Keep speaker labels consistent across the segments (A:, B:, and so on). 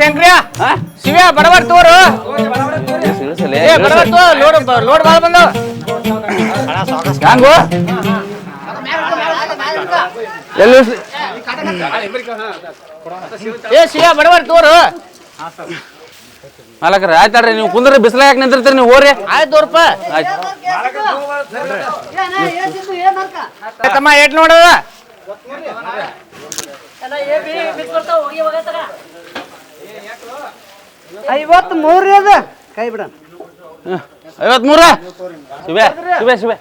A: ಶಂಕ್ರಿಯ? ಶಿವ್ಯ ಬಡವರ್ ತೋರು. ಏ ಬಡಬಡ್ ತೋ ಲೋಡ್ ಲೋಡ್ ಬಾಳ ಬಂದವ.
B: ಹ್ಯಾಂಗು ಎಲ್ಲಿ?
A: ಏ ಶಿವ್ಯ ಬಡವರ್ ತೋರು.
B: ಮಾಲಕರ ಆಯ್ತಾಡ್ರಿ ನೀವು ಕುಂದ್ರ ಬಿಸಿಲ ಯಾಕೆ ನಿಂತಿರ್ತೀರಿ ನೀವು ಹೋರಿ
A: ಆಯ್ತು ತೋರಪ್ಪ
B: ಆಯ್ತು.
A: ತಮ್ಮ ಏಟ್ ನೋಡದ
C: ಐವತ್ ಮೂರ್ರಿ ಅದ. ಕೈ ಬಿಡ.
B: ಐವತ್ ಮೂರ? ಶಿವೆ ಶಿವೆ ಶಿವೆ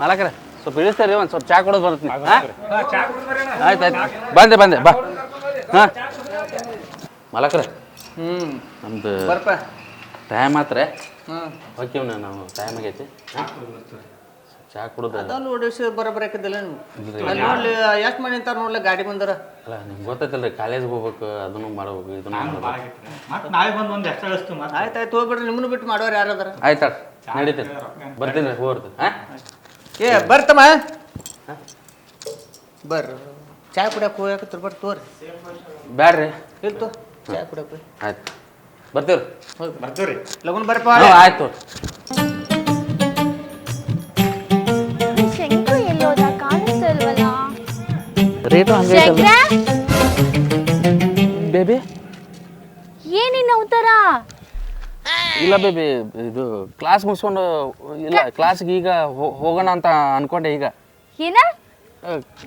B: ಮಾಲಕರ ಸ್ವಲ್ಪ ಇಳಿಸ್ತೀರಿ ಒಂದ್ ಸ್ವಲ್ಪ ಚಾ ಕೊಡೋದು ಬರುತ್ತೆ ಆಯ್ತು ಆಯ್ತು. ಬಂದೆ ಬಂದೆ ಬಾ. ಹಾ? ಮಾಲಕರ
A: ಹ್ಮ್.
B: ನಮ್ದು ಟೈಮ್
A: ಮಾತ್ರ
B: ಹೋಗ್ತೀವಿ ನಾವು ಟೈಮ್ ಆಗೈತಿ. ಹಾ? ಚಾ ಕುಡಿದ್ರೆ
A: ಅದೊಂದು ಓಡಿಸಿ ಬರೋ ನೀವು ಅಲ್ಲಿ ನೋಡ್ಲಿ ಎಷ್ಟು ಮನೆ ನಿಂತಾರ ನೋಡ್ಲಿ ಗಾಡಿ ಬಂದರ?
B: ಅಲ್ಲ ನಿಮ್ಗೆ ಗೊತ್ತೈತಲ್ರಿ ಕಾಲೇಜ್ಗೆ ಹೋಗ್ಬೇಕು ಅದನ್ನು ಮಾಡ್ಬೇಕು ಇದನ್ನು ಮಾಡ್ಬೇಕು.
D: ಮತ್ತೆ ನಾಳೆ ಬಂದು ಒಂದು ಎಕ್ಸ್ಟ್ರಾ ಅಷ್ಟು ಮತ್ತೆ.
A: ಆಯ್ತು ಆಯ್ತು ಹೋಗ್ಬಿಡ್ರಿ ನಿಮ್ಮನ್ನು ಬಿಟ್ಟು ಮಾಡೋರು ಯಾರದಾರ
B: ಆಯ್ತು ನಡೀತೈತೆ ಬರ್ತೀನಿ ರೀ ಹೋಗ್ತು ಹಾಂ?
A: ಏ ಬರ್ತಮ್ಮ ಬರ್ರಿ. ಚಾ ಕುಡಿಯಕ್ಕೆ ಹೋಗಕ್ಕೆ ಬರ್ರಿ ತೋರಿ.
B: ಬ್ಯಾಡ್ರಿ.
A: ಇಲ್ತು ಚಾ ಕುಡಿಯಕ್ಕೆ
B: ಆಯ್ತು. ಬರ್ತೀವ್ರಿ?
D: ಬರ್ತೀವ್ರಿ.
A: ಲಗುನ್ ಬರ್ಪ
B: ಹ್ಞೂ ಆಯ್ತು ರೇಟು
E: ಶಂಕ್ರ?
B: ಬೇಬಿ?
E: ಏನಿನ್ನ ಅವತಾರ
B: ಇಲ್ಲ ಬೇಬಿ ಇದು ಕ್ಲಾಸ್ ಮುಗಿಸ್ಕೊಂಡು ಇಲ್ಲ ಕ್ಲಾಸ್ಗೆ ಈಗ ಹೋ- ಹೋಗೋಣ ಅಂತ ಅನ್ಕೊಂಡೆ ಈಗ.
E: ಏನ?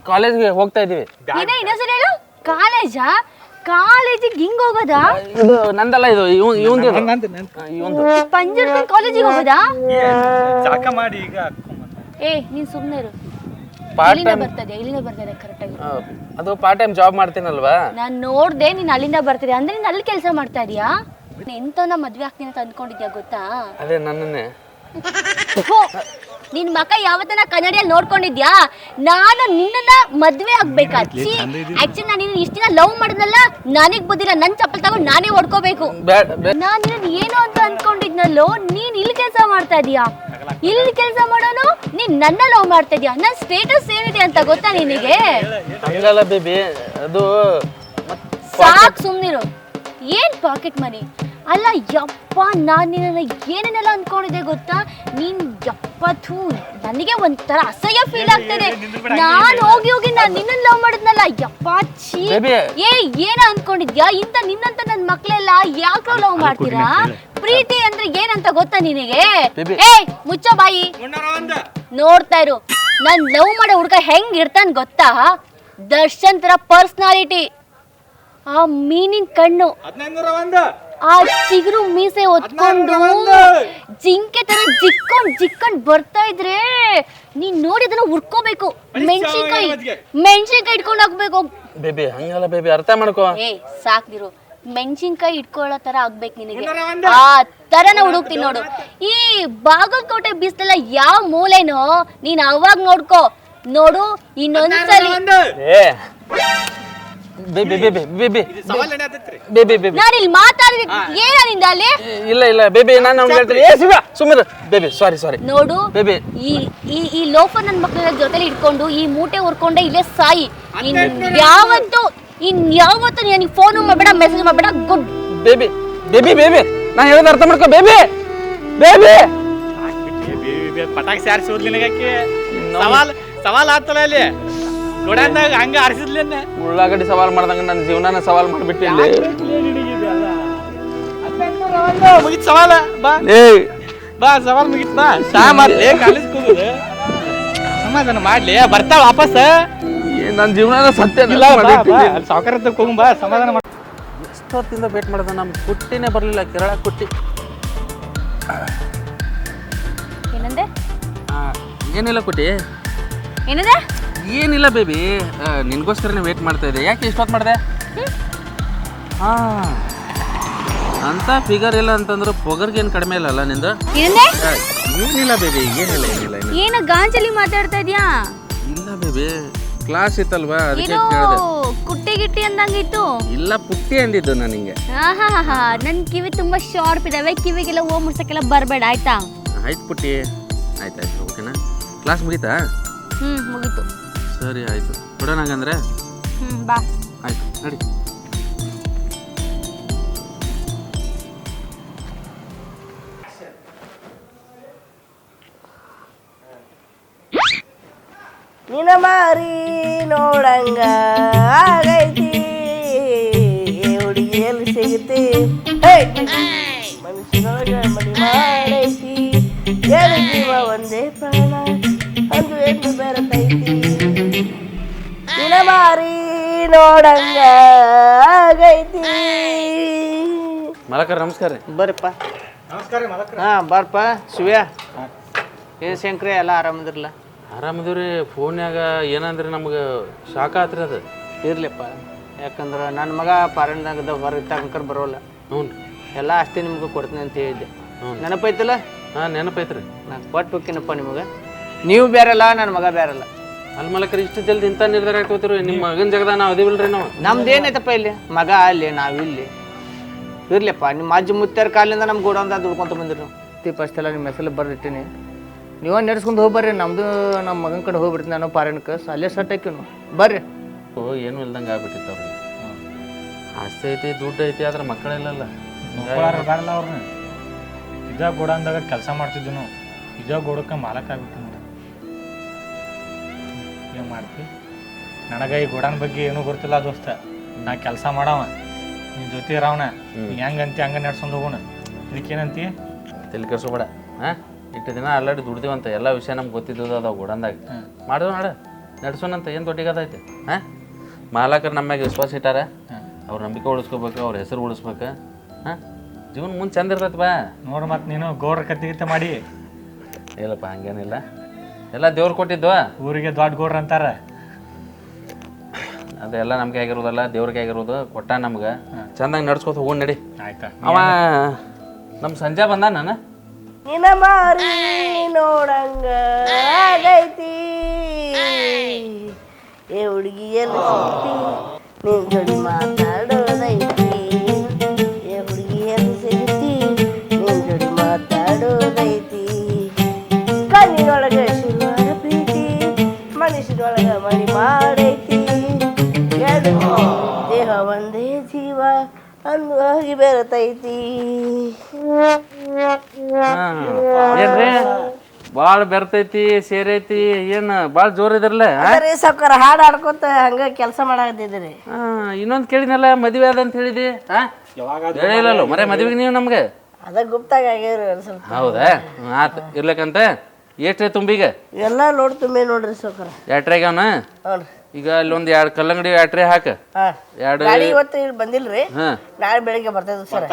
B: ಕಾಲೇಜ್ಗೆ ಹೋಗ್ತಾ ಇದೀವಿ
E: ಏನ ಇನ್ನೊಂದ್ಸರಿ ಹೇಳು. ಕಾಲೇಜಾ ಕಾಲೇಜಿಗೆ ಹಿಂಗ್ ಹೋಗೋದಾ?
B: ಇದು ನಂದಲ್ಲ ಇದು ಇವ್ ಇವಂದು ಇವಂದು.
E: ಕಾಲೇಜಿಗೆ ಹೋಗೋದಾ?
D: ಜಾಕ ಮಾಡಿ ಈಗ
E: ಏ ನೀನ್ ಸುಮ್ಮನೆ ಇರು.
B: ಪಾರ್ಟ್
E: ಇಲ್ಲಿಂದ
B: ಟೈಮ್
E: ಬರ್ತದೆ ಇಲ್ಲಿಂದ ಬರ್ತದೆ ಕರೆಕ್ಟಾಗಿ
B: ಅದು ಪಾರ್ಟ್ ಟೈಮ್ ಜಾಬ್ ಮಾಡ್ತೀನಲ್ವಾ?
E: ನಾನ್ ನೋಡ್ದೆ ನೀನ್ ಅಲ್ಲಿಂದ ಬರ್ತೀರಿ ಅಂದ್ರೆ ನೀನ್ ಅಲ್ಲಿ ಕೆಲಸ ಮಾಡ್ತಾ ಇದೀಯಾ? ಎಂತವನ್ನ ಮದ್ವೆ ಆಗ್ತೀನಿ ಅಂತ ಅನ್ಕೊಂಡಿದ್ಯಾ ಗೊತ್ತಾ?
B: ಅದೇ ನನ್ನನ್ನೇ.
E: ಥು, ನಿನ್ ಮಕ ಯಾವತ್ತನ ಕನ್ನಡಿಯಲ್ಲಿ ನೋಡ್ಕೊಂಡಿದ್ಯಾ? ನಾನು ನಿನ್ನನ್ನ ಮದ್ವೆ ಆಗ್ಬೇಕಾಚಿ ಆಕ್ಚುಲಿ ನಾನು ನಿನ್ನ ಇಷ್ಟ ದಿನ ಲವ್ ಮಾಡಿದ್ನಲ್ಲ ನನಗ್ ಬುದ್ಧಿಲ್ಲ ನನ್ ಚಪ್ಪಲ್ ತಗೊಂಡು ನಾನೇ ಹೊಡ್ಕೋಬೇಕು ನಾನ್ ನಿನ್ನ ಏನು ಅಂತ ಅನ್ಕೊಂಡಿದ್ನಲ್ಲೋ ನೀನ್ ಇಲ್ಲಿ ಕೆಲಸ ಮಾಡ್ತಾ ಇದೀಯಾ ಇಲ್ಲಿ ಕೆಲಸ ಮಾಡೋನು ನೀನ್ ನನ್ನ ಲವ್ ಮಾಡ್ತಾ ಇದೀಯಾ ನನ್ ಸ್ಟೇಟಸ್ ಏನಿದೆ ಅಂತ ಗೊತ್ತಾ ನಿನಗೆ?
B: ಹಂಗಲ್ಲ ಬೇಬಿ ಅದು
E: ಸಾಕ್ ಸುಮ್ನಿರು. ಏನ್ ಪಾಕೆಟ್ ಮನಿ ಅಲ್ಲ ಯಪ್ಪ ನಾನ್ ನಿನ್ನ ಏನೇನೆಲ್ಲ ಅನ್ಕೊಂಡಿದ್ದೆ ಗೊತ್ತಾ? ನೀನ್ ಯಪ್ಪತ್ತು ಥೂ ನನಗೆ ಒಂಥರ ಅಸಹ್ಯ ಫೀಲ್ ಆಗ್ತದೆ. ನಾನ್ ಹೋಗಿ ಹೋಗಿ ನಾನ್ ನಿನ್ನ ಲವ್ ಮಾಡಿದ್ನಲ್ಲ ಯಪ್ಪ ಛೀ. ಏ ಏನ ಅನ್ಕೊಂಡಿದ್ಯಾ? ಇಂತ ನಿನ್ನಂತ ನನ್ ಮಕ್ಳೆಲ್ಲ ಯಾಕೋ ಲವ್ ಮಾಡ್ತೀರಾ? ಪ್ರೀತಿ ಅಂದ್ರೆ ಏನಂತ ಗೊತ್ತಾ ನಿನಗೆ? ಏ ಮುಚ್ಚ ಬಾಯಿ. ನೋಡ್ತಾ ಇರು. ನಾನ್ ಲವ್ ಮಾಡೋ ಹುಡ್ಗ ಹೆಂಗ್ ಇರ್ತಾನ್ ಗೊತ್ತಾ? ದರ್ಶನ್ ತರ ಪರ್ಸನಾಲಿಟಿ ಆ ಮೀನಿನ ಕಣ್ಣು. ಆ ಚಿಗುರು ಮೀಸೆ ಹೊತ್ಕೊಂಡು ಜಿಂಕೆ ತರ ಜಿಕ್ಕೊಂಡ್ ಜಿಕ್ಕೊಂಡ್ ಬರ್ತಾ ಇದ್ರೆ ನೀನ್ ನೋಡಿ ಅದನ್ನ ಉರ್ಕೋಬೇಕು ಮೆಣಸಿನ್ಕಾಯಿ ಮೆಣಸಿನ್ಕಾಯಿ ಇಟ್ಕೊಂಡ್ ಹೋಗ್ಬೇಕು
B: ಬೇಬಿ ಹಂಗಲ್ಲ ಬೇಬಿ ಅರ್ಥ ಮಾಡ್ಕೋ.
E: ಏ ಸಾಕ್ದಿರು ಮೆಣಸಿನ್ಕಾಯಿ ಇಟ್ಕೊಳ್ಳೋ ತರ ಆಗ್ಬೇಕು ನಿನಗೆ. ಆ ತರನ ಹುಡುಕ್ತೀನಿ ನೋಡು. ಈ ಬಾಗಲಕೋಟೆ ಬಿಸಿಲೆಲ್ಲ ಯಾವ ಮೂಲೆನೋ ನೀನ್ ಅವಾಗ ನೋಡ್ಕೋ. ನೋಡು ಇನ್ನೊಂದ್ಸಲಿ.
B: ಏ. Baby baby baby baby baby
E: ನಾನು ಇಲ್ಲಿ ಮಾತಾಡಿದ ಏನ ನಿಂದ ಅಲ್ಲಿ
B: ಇಲ್ಲ ಇಲ್ಲ ಬೇಬಿ ನಾನು ಹೇಳ್ತೀನಿ ಏ ಶಿವ ಸುಮ್ಮನೆ ಬೇಬಿ ಸಾರಿ ಸಾರಿ
E: ನೋಡು
B: ಬೇಬಿ
E: ಈ ಈ ಈ ಲೋಫರ್ ನನ್ನ ಮಕ್ಕಳ ಜೊತೆಲಿ ಇಟ್ಕೊಂಡು ಈ ಮೂಟೆ ಹುರ್ಕೊಂಡೆ ಇಲ್ಲೇ ಸಾಯಿ ಇನ್ ಯಾವತ್ತು ಇನ್ ಯಾವತ್ತು ನನಗೆ ಫೋನ್ ಮಾಡಬೇಡ ಮೆಸೇಜ್ ಮಾಡಬೇಡ ಗುಡ್
B: ಬೇಬಿ ಬೇಬಿ ಬೇಬಿ ನಾನು ಹೇಳೋದು ಅರ್ಥ ಮಾಡ್ಕೋ ಬೇಬಿ ಬೇಬಿ
D: ಪಟಾಕಿ ಸಾರಿಸಿ ನಿನಗಕ್ಕೆ ಸವಾಲ್ ಸವಾಲ್ ಆತಲ್ಲ ಅಲ್ಲಿ ನೋಡ್ಯಾಗ ಹಂಗ ಆರಿಸಿದ್ಲೇನೆ
B: ಉಳ್ಳಾಗಡ್ಡಿ ಸವಾಲ್ ಮಾಡ್ದಂಗ ನನ್ನ ಜೀವನನ ಸವಾಲ್ ಮಾಡ್ಬಿಟ್ಟು ಇಲ್ಲಿ
D: ಮುಗಿತ್ ಸವಾಲ ಬಾ.
B: ಏ.
D: ಬಾ ಸವಾಲ್ ಮುಗಿತ್ ಬಾ. ಚಾ ಮಾಡ್ಲಿ ಕಾಲೇಜ್ ಕೂಗುದು. ಸಮಾಧಾನ ಮಾಡ್ಲಿ ಬರ್ತಾ ವಾಪಸ್.
B: ನನ್ನ ಜೀವನನ ಸತ್ಯ
D: ಸಾವುಕಾರ ಬಾ ಸಮಾಧಾನ ಮಾಡ್
B: ಎಷ್ಟೊತ್ತಿಂದ ವೇಟ್ ಮಾಡ್ದೆ ನಮ್ಮ ಕುಟ್ಟಿನೇ ಬರಲಿಲ್ಲ ಕೇರಳ ಕುಟ್ಟಿ.
E: ಏನಂದೆ?
B: ಆ, ಏನಿಲ್ಲ ಕುಟ್ಟಿ.
E: ಏನಂದೆ?
B: ಏನಿಲ್ಲ ಬೇಬಿ ನಿನಗೋಸ್ಕರನೇ ವೇಟ್ ಮಾಡ್ತಾ ಇದ್ದೆ. ಯಾಕೆ ಇಷ್ಟೊತ್ತು ಮಾಡಿದೆ? ಹಾಂ. ಅಂತ ಫಿಗರ್ ಇಲ್ಲ ಅಂತಂದ್ರೆ ಪೊಗರ್ಗೇನು ಕಡಿಮೆ ಇಲ್ಲಲ್ಲ ನಿಂದು?
E: ಏನಂದೆ?
B: ಆ, ಏನಿಲ್ಲ ಬೇಬಿ ಏನಿಲ್ಲ ಏನಿಲ್ಲ
E: ಏನು ಗಾಂಜಲಿ ಮಾತಾಡ್ತಾ ಇದ್ಯಾ?
B: ಇಲ್ಲ ಬೇಬಿ ಕ್ಲಾಸ್ ಇತ್ತಲ್ವಾ ಅದಕ್ಕೆ ಕೇಳಿದೆ.
E: ಕುಟ್ಟಿ ಗಿಟ್ಟಿ ಅಂದಂಗಿತ್ತು.
B: ಇಲ್ಲ ಪುಟ್ಟಿ ಅಂದಿದ್ದು ನಾನು ನಿಂಗೆ
E: ಆಹಾ ನನ್ನ ಕಿವಿ ತುಂಬಾ ಶಾರ್ಪ್ ಇದಾವೆ ಕಿವಿಗೆಲ್ಲ ಓ ಮುಡ್ಸಕ್ಕೆಲ್ಲ ಬರಬೇಡ ಆಯ್ತಾ?
B: ಆಯ್ತು ಪುಟ್ಟಿ. ಆಯ್ತು ಆಯ್ತು ಓಕೆನಾ ಕ್ಲಾಸ್ ಮುಗೀತಾ?
E: ಹ್ಮ್ ಮುಗೀತು.
B: ಸರಿ ಆಯ್ತು. ಕೊಡೋಣ ಹಂಗಂದ್ರೆ?
E: ಬಾ.
B: ಆಯಿತು ನಡಿ.
F: ನಿನ ಮಾರಿ ನೋಡಂಗ ಆಗೈತಿ. ಹುಡುಗಿಯಲ್ಲಿ ಸಿಗುತ್ತೆ. ಮನುಷ್ಯನೊಳಗ ಮನಿ ಮಾಡೈತಿ. ಜೀವ ಒಂದೇ ನೋಡಂಗ ಆಗೈತಿ.
B: ಮಲಕರ ನಮಸ್ಕಾರ ರೀ.
A: ಬರ್ರಿಪ್ಪ. ಹಾಂ ಬಾರಪ್ಪ ಶಿವ್ಯ. ಏನು ಶಂಕ್ರಿ ಎಲ್ಲ ಆರಾಮದಿರಲ್ಲ
B: ಆರಾಮದೀವ್ರಿ ಫೋನ್ಯಾಗ ಏನಂದ್ರೆ ನಮ್ಗೆ? ಶಾಖ ಆತ್ರಿ ಅದು.
A: ಇರ್ಲಿಪ್ಪ. ಯಾಕಂದ್ರೆ ನನ್ನ ಮಗ ಪಾರಣದಾಗ ಹೊರಗೆ ತಗೊಂಕರ್ ಬರೋಲ್ಲ.
B: ಹ್ಞೂ
A: ಎಲ್ಲ ಅಷ್ಟೇ ನಿಮ್ಗೆ ಕೊಡ್ತೀನಿ ಅಂತ ಹೇಳಿದ್ದೆ. ನೆನಪೈತಲ್ಲ?
B: ಹಾಂ ನೆನಪೈತ್ರಿ.
A: ನಾನು ಕೊಟ್ಟು ಹೋಗ್ತೀನಪ್ಪ ನಿಮಗೆ. ನೀವು ಬೇರೆಲ್ಲ ನನ್ನ ಮಗ ಬೇರೆಲ್ಲ
B: ಅಲ್ಲಿ ಮಲಕರ ಇಷ್ಟು ಜಲ್ದಿ ಇಂಥ ನಿರ್ಧಾರ ಹಾಕೋತಿರು ನಿಮ್ಮ ಮಗನ ಜಗದ ನಾವು ಅದಿವಿಲ್ರಿ ನಾವು.
A: ನಮ್ದು ಏನೈತಪ್ಪ ಇಲ್ಲಿ? ಮಗ ಅಲ್ಲಿ ನಾವಿಲ್ಲಿ ಇರ್ಲಿಪ್ಪ ನಿಮ್ಮ ಅಜ್ಜಿ ಮುತ್ತಾರ ಕಾಲಿಂದ ನಮ್ಮ ಗೋಡೌನ್ದಾಗ ದುಡ್ಕೊಂತ ಬಂದಿರು ದೀಪ ಅಷ್ಟೆಲ್ಲ ನಿಮ್ಮ ಹೆಸರು ಬರ್ದಿಟ್ಟಿನಿ. ನೀವು ನಡೆಸ್ಕೊಂಡು ಹೋಗಿ ಬರ್ರಿ ನಮ್ಮದು ನಮ್ಮ ಮಗನ ಕಡೆ ಹೋಗ್ಬಿಡ್ತೀನಿ ನಾನು ಪಾರಣಕ್ಕೆ ಅಲ್ಲೇ ಸಟ್ ಹಾಕಿನು ಬರ್ರಿ.
B: ಓ ಏನು ಇಲ್ದಂಗೆ ಆಗ್ಬಿಟ್ಟಿತ್ತು ಅವ್ರಿಗೆ ಆಸ್ತಿ ಐತಿ ದುಡ್ಡು ಐತಿ ಆದ್ರೆ ಮಕ್ಕಳಿಲ್ಲಲ್ಲ
G: ಬೇಡಲ್ಲ ಅವ್ರನ್ನ ಇದ ಗೋಡಂದಾಗ ಕೆಲಸ ಮಾಡ್ತಿದ್ವಿ ನಾವು ಇದ ಗೋಡಕ್ಕೆ ಮಾಲಕ್ ಆಗ್ಬಿಟ್ಟು ನೋಡಿ ಏನು ಮಾಡ್ತಿ. ನನಗೆ ಈ ಗೋಡಾನ್ ಬಗ್ಗೆ ಏನೂ ಗೊತ್ತಿಲ್ಲ ದೋಸ್ತ. ನಾ ಕೆಲಸ ಮಾಡವ. ನಿನ್ನ ಜೊತೆ ಇರವನ. ಹೆಂಗಂತಿ ಹಂಗ ನಡ್ಸ್ಕೊಂಡು ಹೋಗೋಣ. ಇದಕ್ಕೇನಂತಿ
B: ತಲೆ ಬೇಡ ಹಾಂ? ಇಟ್ಟು ದಿನ ಆಲ್ರೆಡಿ ದುಡ್ದಿವಂತ ಎಲ್ಲ ವಿಷಯ ನಮ್ಗೆ ಗೊತ್ತಿದ್ದದ ಅದಾವ ಗೋಡಂದಾಗ ಮಾಡಿದ್ವು ನೋಡ ನಡ್ಸೋಣಂತ ಏನು ದೊಡ್ಡಿಗದೈತೆ ಹಾಂ? ಮಾಲಕರು ನಮ್ಮ ಮ್ಯಾಗ ವಿಶ್ವಾಸ ಇಟ್ಟಾರ? ಅವ್ರ ನಂಬಿಕೆ ಉಳಿಸ್ಕೋಬೇಕು ಅವ್ರ ಹೆಸರು ಉಳಿಸ್ಬೇಕು. ಹಾಂ? ಜೀವನ ಮುಂದೆ ಚಂದ ಇರ್ತೈತೆ ಬಾ.
G: ನೋಡು ಮತ್ತೆ ನೀನು ಗೌಡ್ರ ಕತ್ತಿಗಿತ್ತ ಮಾಡಿ.
B: ಇಲ್ಲಪ್ಪ ಹಂಗೇನಿಲ್ಲ. ಎಲ್ಲ ದೇವ್ರು ಕೊಟ್ಟಿದ್ದು?
G: ಊರಿಗೆ ದೊಡ್ಡ ಗೌಡ್ರ ಅಂತಾರ.
B: ಅದೆಲ್ಲ ನಮ್ಗೆ ಆಗಿರೋದಲ್ಲ ದೇವ್ರಿಗೆ ಆಗಿರೋದು ಕೊಟ್ಟ ನಮ್ಗೆ. ಚಂದಾಗಿ ನಡ್ಸ್ಕೊತ ಹೋಗಿ ನಡಿ.
G: ಆಯ್ತಾ.
B: ಅವ ನಮ್ಮ ಸಂಜೆ ಬಂದ ನಾನು?
F: ನಿನ ಮಾರಿ ನೋಡಂಗ ಆಗೈತಿ. ಏ ಹುಡುಗಿ ಎಲ್ಲಿ ಸಿಗ್ತಿ ನಿನ್ ಜೋಡಿ ಮಾತಾಡೋದೈತಿ ಬೆರತೈತಿ
B: ಏನ್ರಿ? ಭಾಳ ಬೆರ್ತೈತಿ ಸೇರೈತಿ ಏನು ಬಾಳ ಜೋರ್ ಇದ್ರಲ್ಲ
F: ಅದೇ ಸಾವ್ಕಾರ ಹಾಡು ಹಾಡ್ಕೊತ ಹಂಗ ಕೆಲಸ ಮಾಡಾಕತ್ತಿದ್ರಿ
B: ಇನ್ನೊಂದು ಕೇಳಿದ್ನಲ್ಲ ಮದ್ವೆ ಅದ ಅಂತ ಹೇಳಿದಿ ಹಾ ಹೇಳಿಲ್ಲಲ್ಲ ಮರೆ ಮದ್ವೆಗೆ ನೀವು ನಮ್ಗೆ?
F: ಅದ ಗುಪ್ತಾಗ ಆಗ್ಯಾವ್ರಿ ಒಂದ್ ಸ್ವಲ್ಪ.
B: ಹೌದಾ? ಹ್ಮ್, ಆತ್ ಇರ್ಲಕ್ಕಂತ? ಎಷ್ಟ್ರೆ ತುಂಬಿಗ?
F: ಎಲ್ಲ ನೋಡ್ ತುಂಬಿ ನೋಡ್ರಿ ಸಾವ್ಕಾರ.
B: ಎಟ್ರೆಗೆ ಅವನ
F: ನೋಡ್ರಿ
B: ಈಗ ಅಲ್ಲೊಂದ್ ಒಂದು ಎರಡು ಕಲ್ಲಂಗಡಿ ಬ್ಯಾಟ್ರಿ ಹಾಕ.
F: ಹಾ.
B: ಎರಡು
F: ಗಾಡಿ ಇವತ್ತು ಇಲ್ಲಿ ಬಂದಿಲ್ರಿ?
B: ಹಾಂ.
F: ನಾಳೆ ಬೆಳಿಗ್ಗೆ ಬರ್ತದೆ ಸರ್.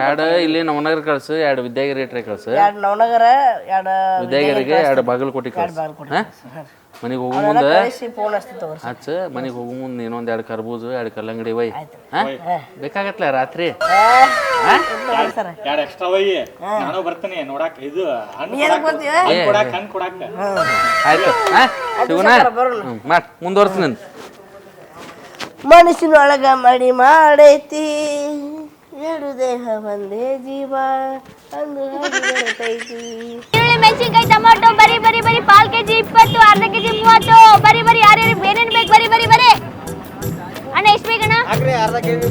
B: ಎರಡು ಇಲ್ಲಿ ನವನಗರ ಕಳ್ಸು ಎರಡು ವಿದ್ಯಾಗಿರಿ ಕಳ್ಸು.
F: ಎರಡು ನವನಗರ ಎರಡು
B: ವಿದ್ಯಾಗಿರಿಗೆ ಎರಡು ಬಾಗಲಕೋಟೆ ಕಳ್ಸು
F: ಬಾಗಲಕೋಟೆ
B: ಹಾಂ. ಮನೆಗೆ ಹೋಗೋ ಮುಂದೆ?
F: ಫೋನ್ ತಗೋರಿ
B: ಹಚ್ಚ ಮನೆಗೆ ಹೋಗೋ ಮುಂದೆ ಇನ್ನೊಂದು ಎರಡು ಕರ್ಬೂಜು ಎರಡು ಕಲ್ಲಂಗಡಿ ವೈ ಹಾಂ? ಬೇಕಾಗತ್ತಲ್ಲ ರಾತ್ರಿ?
F: ಸರ್
G: ಎರಡು ಎಕ್ಸ್ಟ್ರಾ ಒಯ್ಯಿ? ನಾನು ಬರ್ತೀನಿ ನೋಡಾಕ ಇದು ಹಣ್ಣು
F: ಏನಕ್ಕೆ ಬರ್ತೀವಿ
B: ಏ
G: ಕೊಡಾಕ ಹಣ್ಣು ಕೊಡಾಕ.
B: ಆಯ್ತು. ಹಾಂ? ಶಿವನ ಹ್ಞೂ ಮಾಡಿ
F: ಮನಸ್ಸಿನೊಳಗ ಮಡಿ ಮಾಡೈತಿ ಎರಡು ದೇಹ ಒಂದೇ ಜೀವ ಅಂದು ಹಾಗೆ ಬೆರೆತೈತಿ
E: ಈರುಳ್ಳಿ ಮೆಣಸಿನ್ಕಾಯಿ ಟೊಮಾಟೊ ಬರಿ ಬರಿ ಬರಿ ಪಾಲ್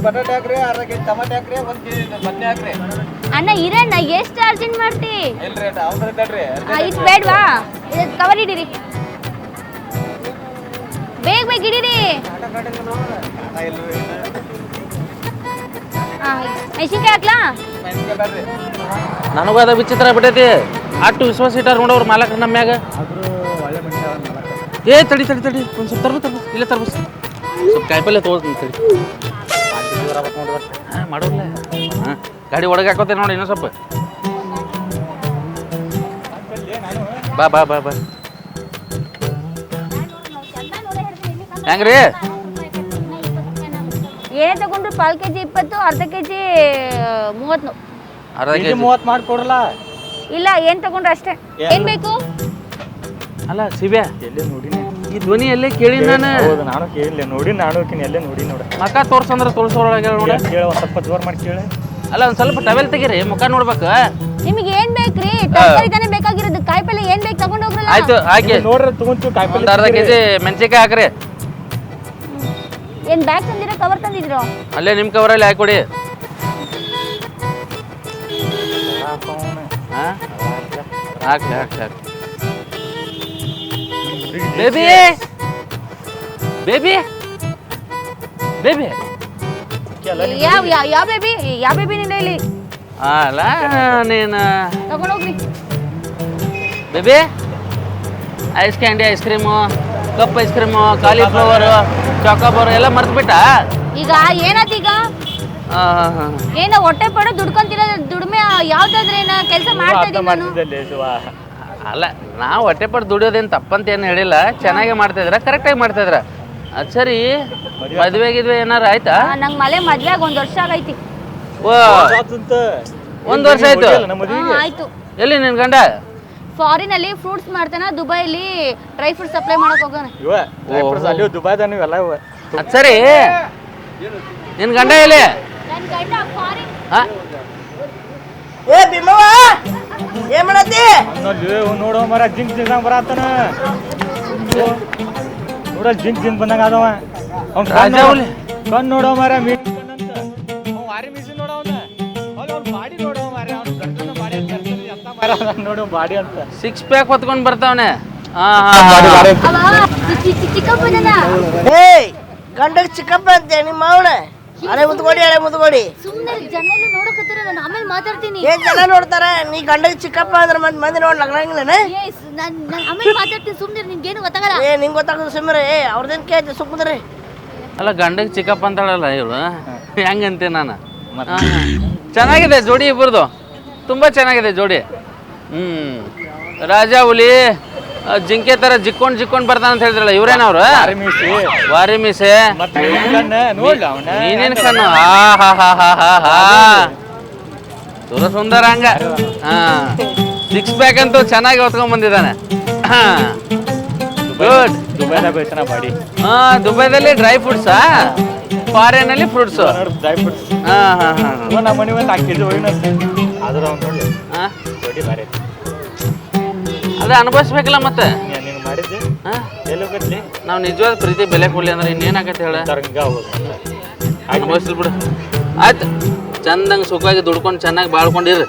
A: ಬಟಾಟೆ ಹಾಕ್ರಿ ಅರ್ಧ ಕೆ ಜಿ ಟಮಾಟೆ ಹಾಕ್ರಿ ಒಂದು ಕೆ ಜಿ ಬದನೆ ಹಾಕ್ರಿ.
E: ಅಣ್ಣ ಇರಣ್ಣ ಎಷ್ಟು ಅರ್ಜೆಂಟ್ ಮಾಡ್ತಿ?
A: ಇಲ್ರಿ ಅವ್ರ ತಡ್ರಿ
E: ಆ, ಇದು ಬೇಡವಾ? ಇದು ಕವರ್ ಇಡಿರಿ. ಬೇಗ ಬೇಗ ಇಡೀರಿ. ಹಾಂ ಮೆಣಸಿನ್ಕಾಯಿ ಹಾಕ್ಲಾ?
B: ನನಗೂ ಅದ ವಿಚಿತ್ರ ಬಿಟ್ಟೈತಿ ಅಟ್ಟು ವಿಶ್ವಾಸ ಇಟ್ಟಾರ ನೋಡವ್ರ ಮಾಲಕರ ನಮ್ಮ ಮ್ಯಾಗ. ಏ ತಡಿ ತಡಿ ತಡಿ. ಒಂದು ಸ್ವಲ್ಪ ತರ್ಬು ತರ್ಬು. ಇಲ್ಲೇ ತರ್ಬು. ಸ್ವಲ್ಪ ಕಾಯಿಪಲ್ಲೆ ತೊಗೊಳ್ತೀನಿ ತಡಿ. ಗಾಡಿ ಒಳಗೆ ಹಾಕೋತೆ ನೋಡಿ ಇನ್ನೂ ಸ್ವಲ್ಪ ಬಾ ಬಾ ಬಾ ಬಾ ಹೆಂಗ್ರಿ
E: ಏನೇ ತಗೊಂಡ್ರು ಪಾಲ್ ಕೆ ಜಿ ಇಪ್ಪತ್ತು ಅರ್ಧ ಕೆ ಜಿ ಮೂವತ್ತು
B: ಅರ್ಧ ಕೆ ಜಿ
G: ಮೂವತ್ತು ಮಾಡ್ಕೊಡ್ರಲ್ಲ
E: ಇಲ್ಲ ಏನು ತಗೊಂಡ್ರು ಅಷ್ಟೇ ಏನ್ ಬೇಕು
B: ಅಲ್ಲ ಸಿಬಿಯಾ
G: ಎಲ್ಲೇ ನೋಡಿನಿ
B: ಈ ಧ್ವನಿ ಎಲ್ಲೇ ಕೇಳಿ. ನಾನು.
G: ಹೌದು ನಾನು ಕೇಳಿಲ್ಲ. ನೋಡಿ ನಾನು ಎಲ್ಲೇ ನೋಡಿ ನೋಡ.
B: ಮಕ ತೋರ್ಸಂದ್ರೆ ತೋರ್ಸೋಳಗ ನೋಡ.
G: ಕೇಳ ಒಂದ್ ಸ್ವಲ್ಪ ಜೋರ್ ಮಾಡಿ ಕೇಳ.
B: ಅಲ್ಲ ಒಂದು ಸ್ವಲ್ಪ ಟವೆಲ್ ತೆಗೀರಿ ಮುಖ ನೋಡ್ಬೇಕು.
E: ನಿಮಗೆ ಏನ್ ಬೇಕ್ರಿ? ತರಕಾರಿ ತಾನೇ ಬೇಕಾಗಿರೋದು. ಕಾಯಿಪಲ್ಲೆ ಏನ್ ಬೇಕು ತಗೊಂಡು ಹೋಗ್ರಲ್ಲ?
B: ಆಯ್ತು ಹಾಕಿ.
G: ನೋಡ್ರಿ ತಗೊಂತೀವಿ
B: ಕಾಯಿಪಲ್ಲೆ ಅರ್ಧ ಕೆ ಜಿ ಮೆಣಸಿನ್ಕಾಯಿ ಹಾಕ್ರಿ.
E: ಏನ್ ಬ್ಯಾಗ್ ತಂದಿರೋ ಕವರ್ ತಂದಿದ್ರು?
B: ಅಲ್ಲೇ ನಿಮ್ಮ ಕವರಲ್ಲಿ ಹಾಕೊಡಿ ಹಾಂ? ಹಾಕ್ರಿ ಹಾಕ್ರಿ ಹಾಕ್ರಿ ಬೇಬಿ ಬೇಬಿ ಬೇಬಿ
E: ಯಾವ ಯಾವ ಬೇಬಿ ಯಾವ ಬೇಬಿ ನಿನ್ನ ಇಲ್ಲಿ
B: ಅಲ್ಲ ನೀನು
E: ತಗೊಂಡೋಗ್ರಿ
B: baby ice candy ice cream cup ice cream cauliflower choco bar ಎಲ್ಲ ಮರ್ತ್ಬಿಟ್ಟ?
E: ಈಗ ಏನಾತೀಗ ಏನೋ ಹೊಟ್ಟೆ ಪಡ ದುಡ್ಕೊಂತಿರೋ ದುಡಿಮೆ ಯಾವ್ದಾದ್ರೇನ ಕೆಲಸ ಮಾಡ್ತಾ
G: ಕೆಲಸ
E: ಇದೀನಿ ನಾನು.
B: ಅಲ್ಲ ನಾವು ಹೊಟ್ಟೆಪಟ್ಟು ದುಡಿಯೋದೇನು ತಪ್ಪಂತ ಏನು ಹೇಳಿಲ್ಲ. ಚೆನ್ನಾಗಿ ಮಾಡ್ತಾ ಇದ್ರ ಕರೆಕ್ಟಾಗಿ ಮಾಡ್ತಾ ಇದ್ರ ಅದು ಸರಿ ಮದುವೆ ಗಿದ್ವೆ ಏನಾರ ಆಯ್ತಾ?
E: ನಂಗೆ ಮಲೆ ಮದ್ವೆ ಒಂದು ಒಂದ್ ವರ್ಷ ಆಗೈತಿ.
B: ಓ. ಒಂದು ವರ್ಷ ಆಯ್ತು?
E: ಹಾ,
G: ಮದುವೆಗೆ
E: ಆಯ್ತು.
B: ಎಲ್ಲಿ ನಿನ್ ಗಂಡ?
E: ಫಾರಿನ್ ಅಲ್ಲಿ ಫ್ರೂಟ್ಸ್ ಮಾಡ್ತಾನ ದುಬೈಲಿ ಡ್ರೈ ಫ್ರೂಟ್ ಸಪ್ಲೈ ಮಾಡಕ್ ಹೋಗೋಣ
G: ಇವ ಅಲ್ಲಿ ದುಬೈದ ನೀವೆಲ್ಲ ಇವ.
B: ಅದು ಸರಿ. ನಿನ್ ಗಂಡ ಎಲ್ಲಿ?
E: ನನ್ ಗಂಡ ಫಾರಿನ್.
B: ಹಾ?
F: ಏ ಭೀಮವ್ವ ಏನ್ ಮಾಡತ್ತಿ?
G: ನೋಡೋ ಮರ ಜಿಂಕ್ ಜಿಂಕ್ ಬರತ್ತನ ನೋಡ ಜಿಂಕ್ ಜಿಂಕ್ ಬಂದಂಗ ಅದವ ಅವ್ನ್ ನೋಡು.
B: ಹುಲಿ.
G: ಕಣ್ ನೋಡೋ ಮರ ಮೀಟ್ ಕಣ್ಣಂತ ಅವ್ನ್ ವಾರಿ ಮೀಸಿ ನೋಡೋ ಅವ್ನ. ಅವ್ನ್ ಅವ್ನ್ ಬಾಡಿ ನೋಡೋ ಮರ ಅವ್ನ ಗರ್ದನ ಬಾಡಿ ಅಂತ ಕರ್ಸಲ್ಲಿ ಅಂತ ಮರ. ಅದಾನ್ ನೋಡು ಬಾಡಿ ಅಂತ.
B: ಸಿಕ್ಸ್ ಪ್ಯಾಕ್ ಹೊತ್ಕೊಂಡ್ ಬರ್ತಾವನೆ. ಹಾ
F: ಏಯ್ ಗಂಡಗ್ ಚಿಕ್ಕಪ್ಪ ಅಂತೆ ನಿಮ್ಮ ಅವನ ಹಳೆ ಮುದ್ಕೊಡಿ ಅರೆ ಮುದ್ಕೊಡಿ
E: ಸುಮ್ನೆ ಜನ ಎಲ್ಲ ನೋಡಕತ್ತಾರ ನಾನು ಆಮೇಲೆ ಮಾತಾಡ್ತೀನಿ.
F: ಏನ್ ಜನ ನೋಡ್ತಾರ? ನೀ ಗಂಡ ಚಿಕ್ಕಪ್ಪ ಅಂದ್ರೆ ಮಂದಿ ಮಂದಿ ನೋಡ್ ಲಗ್ನಂಗಿಲ್ಲನ
E: ನಾನ್ ಆಮೇಲೆ ಮಾತಾಡ್ತೀನಿ ಸುಮ್ನೆ ನಿನ್ಗೇನು ಗೊತ್ತಾಗಲ್ಲ.
F: ಏ ನಿಂಗ್ ಗೊತ್ತಾಗೋದು ಸುಮ್ಮನೆ ಏ ಅವ್ರದೇನ್ ಕೇಳ್ತಿ? ಸುಮ್ಮದ್ರಿ
B: ಅಲ್ಲ ಗಂಡಗ್ ಚಿಕ್ಕಪ್ಪ ಅಂತಾಳಲ್ಲ ಇವಳು? ಹೆಂಗಂತೆ ನಾನು? ಹಾ. ಚೆನ್ನಾಗಿದೆ ಜೋಡಿ ಇಬ್ಬರದು ತುಂಬಾ ಚೆನ್ನಾಗಿದೆ ಜೋಡಿ. ಹ್ಮ್. ರಾಜಾ ಹುಲಿ ಜಿಂಕೆ ತರ ಜಿಕ್ಕೊಂಡ್ ಜಿಕ್ಕೊಂಡ್ ಬರ್ತಾನ ಅಂತ ಹೇಳಿದ್ರಲ್ಲ ಇವ್ರೇನವ್ರು
G: ವಾರಿ ಮೀಸಿ.
B: ನೀನೇನ್ ಕಣ್ಣು? ಹಾ ಹಾ ಹಾ ಹಾ ಹಾ ಹಾ. ಸುರ ಸುಂದರ ಹಂಗ. ಹಾ. ಸಿಕ್ಸ್ ಪ್ಯಾಕ್ ಅಂತೂ ಚೆನ್ನಾಗಿ ಹೊತ್ಕೊಂಡ್ ಬಂದಿದ್ದಾನೆ. ಗುಡ್
G: ದುಬೈದಾಗ
B: ಹಾ ದುಬೈದಲ್ಲಿ ಡ್ರೈ ಫ್ರೂಟ್ಸಾ ಫಾರಿನ್ ಅಲ್ಲಿ ಫ್ರೂಟ್ಸ್
G: ಡ್ರೈ ಫ್ರೂಟ್ಸ್
B: ಹಾ ಹಾ ಹಾ
G: ನಮ್ಮ ಮನೆ ಒಂದು ನೋಡಿ.
B: ಹಾ? ಅದೇ ಅನುಭವಿಸ್ಬೇಕಲ್ಲ ಮತ್ತೆ.
G: ನೀನು ನೀನು ಮಾಡಿದ್ದೆ?
B: ಹಾ?
G: ಎಲ್ಲಿ ಹೋಗತ್ಲಿ
B: ನಾವು ನಿಜವಾದ ಪ್ರೀತಿ ಬೆಲೆ ಕೊಡ್ಲಿ ಅಂದ್ರೆ ಇನ್ನೇನಾಗತ್ತೆ ಹೇಳ?
G: ತರಂಗ ಹೋಗೋದು.
B: ಅನುಭವಿಸ್ಲಿ ಬಿಡು. ಆಯ್ತು. ಚಂದಂಗೆ ಸುಖವಾಗಿ ದುಡ್ಕೊಂಡು ಚೆನ್ನಾಗಿ ಬಾಳ್ಕೊಂಡಿರ್.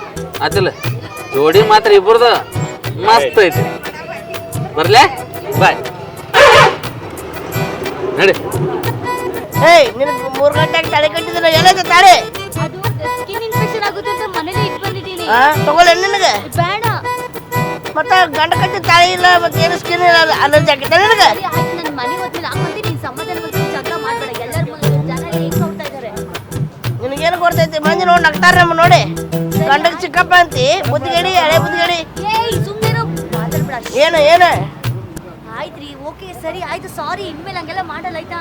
B: ಆತಿಲ್ಲ ಜೋಡಿ ಮಾತ್ರ ಇಬ್ಬರದ ಮಸ್ತ್ ಐತಿ. ಬರ್ಲೆ? ಬಾಯ್. ನಡಿ.
F: ಏಯ್ ನಿನಗ್ ಮೂರ್ ಗಂಟೆ ತಲೆ ಕಟ್ಟಿದ್ರೆ ಎಲ್ಲೈತೆ ತಾಳೆ?
E: ಅದು ಸ್ಕಿನ್ ಇನ್ಫೆಕ್ಷನ್ ಆಗುತ್ತೆ ಅಂತ ಮನೇಲಿ ಇಟ್ಟು ಬಂದಿದ್ದೀನಿ
F: ಹಾ ತಗೊಳ್ಳಿ ನಿನಗೆ?
E: ಬೇಡ
F: ಮತ್ತ ಗಂಡ ಕಟ್ಟಿ ತಾಳಿ ಇಲ್ಲ ಮತ್ತೆ ಏನು ಸ್ಕಿನ್ ಇಲ್ಲ ಅಲರ್ಜಿ ಆಗಿತ್ತ ನಿನಗೆ.
E: ಸರಿ ಆಯ್ತು ನನ್ನ ಮನೆ ಗೊತ್ತಿಲ್ಲ ಹಾಕಂತ ನೀನ್ ಸಮಾಧಾನ ಬಗ್ಗೆ ಜಗಳ ಮಾಡ್ಬೇಡ. ಎಲ್ಲರ ಮುಂದೆ ಜನ ಹೆಂಗ್ ನೋಡ್ತಾ ಇದಾರೆ?
F: ನಿನಗೇನು ಗೊತ್ತೈತಿ? ಮಂದಿ ನೋಡಿ ನಗ್ತಾರ ನಮ್ಮ ನೋಡಿ. ಗಂಡಕ್ಕೆ ಚಿಕ್ಕಪ್ಪ ಅಂತಿ ಬುದ್ಧಿಗೇಡಿ ಹಳೆ ಬುದ್ಧಿಗೇಡಿ.
E: ಏಯ್ ಸುಮ್ಮನೆ ಮಾತಾಡ್ಬೇಡ.
F: ಏನು ಏನು?
E: ಆಯ್ತ್ರಿ ಓಕೆ ಸರಿ ಆಯ್ತು. ಸಾರಿ ಇನ್ಮೇಲೆ ಹಂಗೆಲ್ಲ ಮಾಡಲ್ಲ ಆಯ್ತಾ?